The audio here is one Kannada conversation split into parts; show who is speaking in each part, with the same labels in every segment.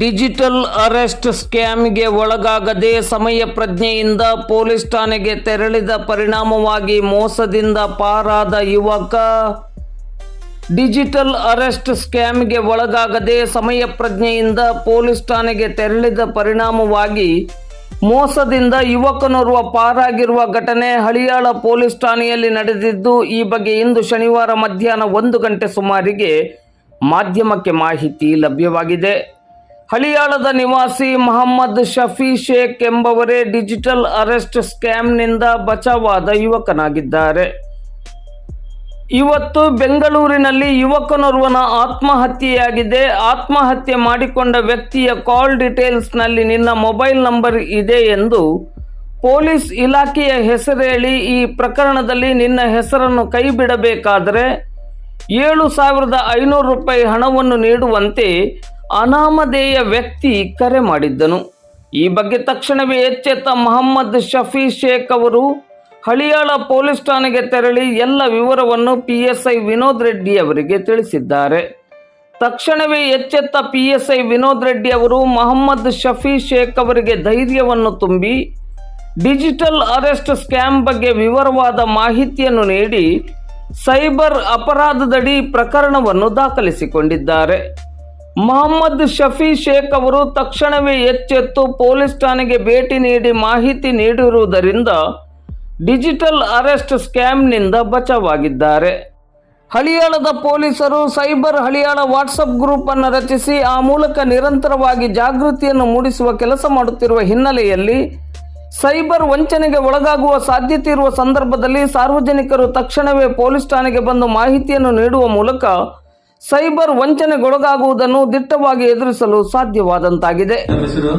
Speaker 1: ಡಿಜಿಟಲ್ ಅರೆಸ್ಟ್ ಸ್ಕ್ಯಾಮ್ಗೆ ಒಳಗಾಗದೆ ಸಮಯ ಪ್ರಜ್ಞೆಯಿಂದ ಪೊಲೀಸ್ ಠಾಣೆಗೆ ತೆರಳಿದ ಪರಿಣಾಮವಾಗಿ ಮೋಸದಿಂದ ಪಾರಾದ ಯುವಕ. ಡಿಜಿಟಲ್ ಅರೆಸ್ಟ್ ಸ್ಕ್ಯಾಮ್ಗೆ ಒಳಗಾಗದೆ ಸಮಯ ಪ್ರಜ್ಞೆಯಿಂದ ಪೊಲೀಸ್ ಠಾಣೆಗೆ ತೆರಳಿದ ಪರಿಣಾಮವಾಗಿ ಮೋಸದಿಂದ ಯುವಕನೋರ್ವ ಪಾರಾಗಿರುವ ಘಟನೆ ಹಳಿಯಾಳ ಪೊಲೀಸ್ ಠಾಣೆಯಲ್ಲಿ ನಡೆದಿದ್ದು, ಈ ಬಗ್ಗೆ ಇಂದು ಶನಿವಾರ ಮಧ್ಯಾಹ್ನ ಒಂದು ಗಂಟೆ ಸುಮಾರಿಗೆ ಮಾಧ್ಯಮಕ್ಕೆ ಮಾಹಿತಿ ಲಭ್ಯವಾಗಿದೆ. ಹಳಿಯಾಳದ ನಿವಾಸಿ ಮೊಹಮ್ಮದ್ ಶಫಿ ಶೇಖ್ ಎಂಬವರೇ ಡಿಜಿಟಲ್ ಅರೆಸ್ಟ್ ಸ್ಕ್ಯಾಮ್ನಿಂದ ಬಚಾವಾದ ಯುವಕನಾಗಿದ್ದಾರೆ. ಇವತ್ತು ಬೆಂಗಳೂರಿನಲ್ಲಿ ಯುವಕನೊರ್ವನ ಆತ್ಮಹತ್ಯೆಯಾಗಿದೆ. ಆತ್ಮಹತ್ಯೆ ಮಾಡಿಕೊಂಡ ವ್ಯಕ್ತಿಯ ಕಾಲ್ ಡೀಟೇಲ್ಸ್ನಲ್ಲಿ ನಿನ್ನ ಮೊಬೈಲ್ ನಂಬರ್ ಇದೆ ಎಂದು ಪೊಲೀಸ್ ಇಲಾಖೆಯ ಹೆಸರೇಳಿ ಈ ಪ್ರಕರಣದಲ್ಲಿ ನಿನ್ನ ಹೆಸರನ್ನು ಕೈ ಬಿಡಬೇಕಾದರೆ ಏಳು ಸಾವಿರದ ಐನೂರು ರೂಪಾಯಿ ಹಣವನ್ನು ನೀಡುವಂತೆ ಅನಾಮಧೇಯ ವ್ಯಕ್ತಿ ಕರೆ ಮಾಡಿದ್ದನು. ಈ ಬಗ್ಗೆ ತಕ್ಷಣವೇ ಎಚ್ಚೆತ್ತ ಮೊಹಮ್ಮದ್ ಶಫಿ ಶೇಖ್ ಅವರು ಹಳಿಯಾಳ ಪೊಲೀಸ್ ಠಾಣೆಗೆ ತೆರಳಿ ಎಲ್ಲ ವಿವರವನ್ನು ಪಿಎಸ್ಐ ವಿನೋದ್ ರೆಡ್ಡಿ ಅವರಿಗೆ ತಿಳಿಸಿದ್ದಾರೆ. ತಕ್ಷಣವೇ ಎಚ್ಚೆತ್ತ ಪಿಎಸ್ಐ ವಿನೋದ್ ರೆಡ್ಡಿ ಅವರು ಮೊಹಮ್ಮದ್ ಶಫಿ ಶೇಖ್ ಅವರಿಗೆ ಧೈರ್ಯವನ್ನು ತುಂಬಿ ಡಿಜಿಟಲ್ ಅರೆಸ್ಟ್ ಸ್ಕ್ಯಾಮ್ ಬಗ್ಗೆ ವಿವರವಾದ ಮಾಹಿತಿಯನ್ನು ನೀಡಿ ಸೈಬರ್ ಅಪರಾಧದಡಿ ಪ್ರಕರಣವನ್ನು ದಾಖಲಿಸಿಕೊಂಡಿದ್ದಾರೆ. ಮೊಹಮ್ಮದ್ ಶಫಿ ಶೇಖ್ ಅವರು ತಕ್ಷಣವೇ ಎಚ್ಚೆತ್ತು ಪೊಲೀಸ್ ಠಾಣೆಗೆ ಭೇಟಿ ನೀಡಿ ಮಾಹಿತಿ ನೀಡಿರುವುದರಿಂದ ಡಿಜಿಟಲ್ ಅರೆಸ್ಟ್ ಸ್ಕ್ಯಾಮ್ನಿಂದ ಬಚಾವಾಗಿದ್ದಾರೆ. ಹಳಿಯಾಳದ ಪೊಲೀಸರು ಸೈಬರ್ ಹಳಿಯಾಳ ವಾಟ್ಸಪ್ ಗ್ರೂಪ್ ಅನ್ನು ರಚಿಸಿ ಆ ಮೂಲಕ ನಿರಂತರವಾಗಿ ಜಾಗೃತಿಯನ್ನು ಮೂಡಿಸುವ ಕೆಲಸ ಮಾಡುತ್ತಿರುವ ಹಿನ್ನೆಲೆಯಲ್ಲಿ ಸೈಬರ್ ವಂಚನೆಗೆ ಒಳಗಾಗುವ ಸಾಧ್ಯತೆ ಇರುವ ಸಂದರ್ಭದಲ್ಲಿ ಸಾರ್ವಜನಿಕರು ತಕ್ಷಣವೇ ಪೊಲೀಸ್ ಠಾಣೆಗೆ ಬಂದು ಮಾಹಿತಿಯನ್ನು ನೀಡುವ ಮೂಲಕ ಸೈಬರ್ ವಂಚನೆಗೊಳಗಾಗುವುದನ್ನು ದಿಟ್ಟವಾಗಿ ಎದುರಿಸಲು ಸಾಧ್ಯವಾದಂತಾಗಿದೆ.
Speaker 2: ಇದರ ಹೆಸರು?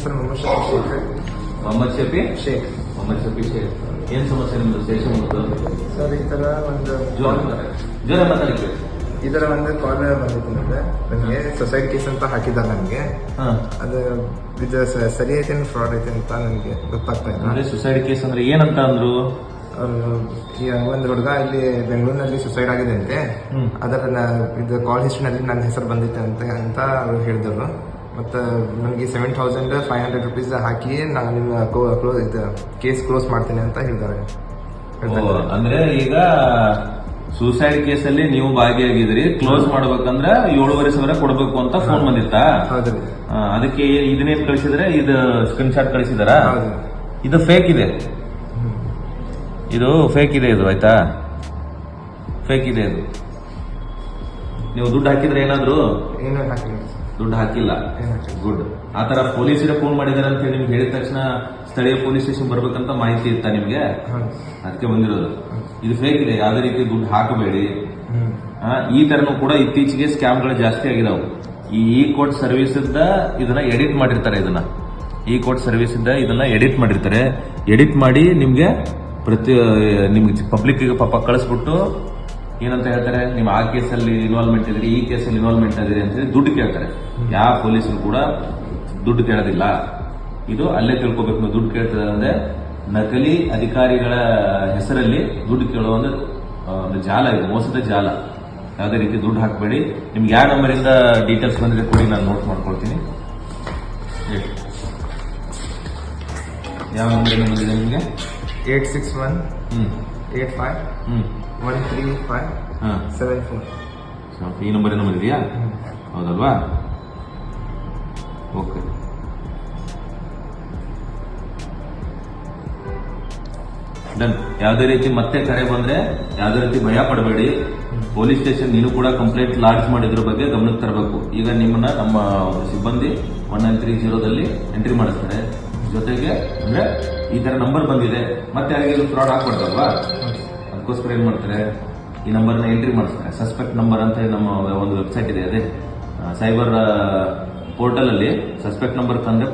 Speaker 3: ಸರ್ ಮೊಹಮ್ಮದ್ ಶಫಿ ಶೇಖ್.
Speaker 2: ಮೊಹಮ್ಮದ್ ಶಫಿ
Speaker 3: ಶೇಖ್.
Speaker 2: ಮೊಹಮ್ಮದ್ ಶಫಿ ಶೇಖ್. ಏನ್ ಸಮಸ್ಯೆ ನಿಮ್ದು? ಸ್ಟೇಷನ್
Speaker 3: ಸರ್ ಈ ಥರ ಒಂದು
Speaker 2: ಜೋರ ಜೋರ ಮಾತಾಡಕ್ಕೆ
Speaker 3: ಈ ಥರ ಒಂದು ಕಾಲ್ ಬಂದಿತ್ತು ನನಗೆ ನನಗೆ ಸೊಸೈಟೀಸ್ ಅಂತ ಹಾಕಿದ ನನಗೆ.
Speaker 2: ಹಾ.
Speaker 3: ಅದು ಇದು ಸರಿ ಐತೆ ಫ್ರಾಡ್ ಐತೆ ಅಂತ ನನಗೆ ಗೊತ್ತಾಗ್ತಾ ಇಲ್ಲ.
Speaker 2: ಸೊಸೈಟಿ ಸುಸೈಡ್ ಕೇಸ್ ಅಂದ್ರೆ ಏನಂತ ಅಂದ್ರು?
Speaker 3: ಒಂದು ಹುಡುಗ ಇಲ್ಲಿ ಬೆಂಗಳೂರಿನಲ್ಲಿ ಸುಸೈಡ್ ಆಗಿದೆ ಅಂತೆ. ಅದರ ಇದು ಕಾಲ್ ಹಿಸ್ಟ್ರಿನಲ್ಲಿ ನನ್ನ ಹೆಸರು ಬಂದಿತ್ತು ಅಂತ ಅಂತ ಅವ್ರು ಹೇಳಿದ್ರು. ಮತ್ತು ನನಗೆ seven thousand five hundred rupees ಹಾಕಿ ನಾನು ನಿಮ್ಮ ಕ್ಲೋಸ್ ಇದು ಕೇಸ್ ಕ್ಲೋಸ್ ಮಾಡ್ತೀನಿ ಅಂತ ಹೇಳಿದ್ದಾರೆ.
Speaker 2: ಅಂದ್ರೆ ಈಗ ಸೂಸೈಡ್ ಕೇಸ್ ಅಲ್ಲಿ ನೀವು ಭಾಗಿಯಾಗಿದ್ರಿ ಕ್ಲೋಸ್ ಮಾಡ್ಬೇಕಂದ್ರೆ ಏಳುವರೆ ಸಾವಿರ ಕೊಡ್ಬೇಕು ಅಂತ ಫೋನ್ ಬಂದಿತ್ತಾ? ಅದಕ್ಕೆ ಇದನ್ನೇನ್ ಕಳಿಸಿದ್ರೆ ಇದು ಸ್ಕ್ರೀನ್ ಶಾಟ್ ಕಳಿಸಿದಾರ ಇದು ಫೇಕ್ ಇದೆ. ಇದು ಫೇಕ್ ಇದೆ ಇದು ಆಯ್ತಾ? ಫೇಕ್ ಇದೆ ಇದು. ನೀವು ದುಡ್ಡು ಹಾಕಿದ್ರೆ ಏನಾದ್ರು?
Speaker 3: ಏನೋ ಹಾಕಿಲ್ಲ.
Speaker 2: ದುಡ್ಡು ಹಾಕಿಲ್ಲ. ಗುಡ್ ಆತರ ಪೊಲೀಸರೇ ಫೋನ್ ಮಾಡಿದಾರೆ ಅಂತ ಹೇಳಿ ನಿಮ್ಗೆ ಹೇಳಿದ ತಕ್ಷಣ ಸ್ಥಳೀಯ ಪೊಲೀಸ್ ಸ್ಟೇಷನ್ ಬರ್ಬೇಕಂತ ಮಾಹಿತಿ ಇತ್ತ ನಿಮ್ಗೆ? ಅದಕ್ಕೆ ಬಂದಿರೋದು. ಇದು ಫೇಕ್ ಇದೆ ಯಾವುದೇ ರೀತಿ ದುಡ್ಡು ಹಾಕಬೇಡಿ. ಈ ತರನು ಕೂಡ ಇತ್ತೀಚೆಗೆ ಸ್ಕ್ಯಾಮ್ಗಳು ಜಾಸ್ತಿ ಆಗಿದಾವೆ. ಈ ಇ ಕೋಡ್ ಸರ್ವಿಸ್ ಇಂದ ಇದನ್ನ ಎಡಿಟ್ ಮಾಡಿರ್ತಾರೆ ಇದನ್ನ. ಇ ಕೋರ್ಟ್ ಸರ್ವಿಸ್ ಇಂದ ಇದನ್ನ ಎಡಿಟ್ ಮಾಡಿರ್ತಾರೆ. ಎಡಿಟ್ ಮಾಡಿ ನಿಮ್ಗೆ ಪ್ರತಿ ನಿಮ್ಗೆ ಪಬ್ಲಿಕ್ ಪಾಪ ಕಳಿಸ್ಬಿಟ್ಟು ಏನಂತ ಹೇಳ್ತಾರೆ ನಿಮ್ಮ ಆ ಕೇಸಲ್ಲಿ ಇನ್ವಾಲ್ವ್ಮೆಂಟ್ ಇದ್ರಿ ಈ ಕೇಸಲ್ಲಿ ಇನ್ವಾಲ್ವ್ಮೆಂಟ್ ಇದ್ರಿ ಅಂತ ಹೇಳಿ ದುಡ್ಡು ಕೇಳ್ತಾರೆ. ಯಾವ ಪೊಲೀಸರು ಕೂಡ ದುಡ್ಡು ಕೇಳೋದಿಲ್ಲ. ಇದು ಅಲ್ಲೇ ತಿಳ್ಕೊಬೇಕು ನೀವು ದುಡ್ಡು ಕೇಳ್ತದೆ ಅಂದ್ರೆ ನಕಲಿ ಅಧಿಕಾರಿಗಳ ಹೆಸರಲ್ಲಿ ದುಡ್ಡು ಕೇಳೋ ಒಂದು ಒಂದು ಜಾಲ ಇದು ಮೋಸದ ಜಾಲ. ಯಾವುದೇ ರೀತಿ ದುಡ್ಡು ಹಾಕಬೇಡಿ. ನಿಮ್ಗೆ ಯಾವ ನಂಬರಿಂದ ಡೀಟೇಲ್ಸ್ ಬಂದ್ರೆ ಕೊಡಿ ನಾನು ನೋಟ್ ಮಾಡ್ಕೊಳ್ತೀನಿ. ಯಾವ ನಂಬರಿಂದ ಬಂದಿದೆ ನಿಮಗೆ?
Speaker 3: Eight six one eight five one three five seven four
Speaker 2: ಈ ನಂಬರ್ ಬಂದಿದೆಯಾ? ಹೌದಲ್ವಾ? ಓಕೆ ಡನ್ ಯಾವುದೇ ರೀತಿ ಮತ್ತೆ ಕರೆ ಬಂದ್ರೆ ಯಾವುದೇ ರೀತಿ ಭಯ ಪಡಬೇಡಿ. ಪೊಲೀಸ್ ಸ್ಟೇಷನ್ ನೀನು ಕೂಡ ಕಂಪ್ಲೇಂಟ್ ಲಾಡ್ಜ್ ಮಾಡಿದ್ರ ಬಗ್ಗೆ ಗಮನಕ್ಕೆ ತರಬೇಕು. ಈಗ ನಿಮ್ಮನ್ನ ನಮ್ಮ ಸಿಬ್ಬಂದಿ ಒನ್ ನೈನ್ ತ್ರೀ ಜೀರೋದಲ್ಲಿ ಎಂಟ್ರಿ ಮಾಡಿಸ್ತಾರೆ. ಜೊತೆಗೆ ಅಂದ್ರೆ ಈ ತರ ನಂಬರ್ ಬಂದಿದೆ. ಮತ್ತೆ ಯಾರಿಗೂ ಫ್ರಾಡ್ ಹಾಕ್ಬಾರ್ದಲ್ವಾ ಅದಕ್ಕೋಸ್ಕರ ಏನ್ ಮಾಡ್ತಾರೆ? ಈ ನಂಬರ್ನ ಎಂಟ್ರಿ ಮಾಡಿಸ್ತಾರೆ ಸಸ್ಪೆಕ್ಟ್ ನಂಬರ್ ಅಂತ ನಮ್ಮ ಒಂದು ವೆಬ್ಸೈಟ್ ಇದೆ ಅದೇ. ಸೈಬರ್ ಪೋರ್ಟಲ್ ಅಲ್ಲಿ ಸಸ್ಪೆಕ್ಟ್ ನಂಬರ್ ತಂದ್ರೆ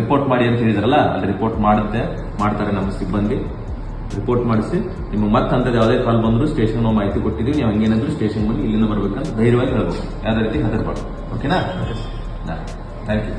Speaker 2: ರಿಪೋರ್ಟ್ ಮಾಡಿ ಅಂತ ಹೇಳಿದ್ರಲ್ಲ ಅಲ್ಲಿ ರಿಪೋರ್ಟ್ ಮಾಡುತ್ತೆ ಮಾಡ್ತಾರೆ ನಮ್ಮ ಸಿಬ್ಬಂದಿ. ರಿಪೋರ್ಟ್ ಮಾಡಿಸಿ ನಿಮ್ಗೆ ಮತ್ತೆ ಅಂತದ್ದು ಯಾವುದೇ ಕಾಲ್ ಬಂದ್ರು ಸ್ಟೇಷನ್ ನಾವು ಮಾಹಿತಿ ಕೊಟ್ಟಿದ್ದೀವಿ ನೀವು ಹಂಗೇನಾದ್ರು ಸ್ಟೇಷನ್ ಬಂದು ಇಲ್ಲಿಂದ ಬರ್ಬೇಕಂತ ಧೈರ್ಯವಾಗಿ ಹೇಳ್ಬೋದು. ಯಾವುದೇ ರೀತಿ ಹೆದರ್ಬಾರ್ದು. ಓಕೆನಾ ಥ್ಯಾಂಕ್ ಯು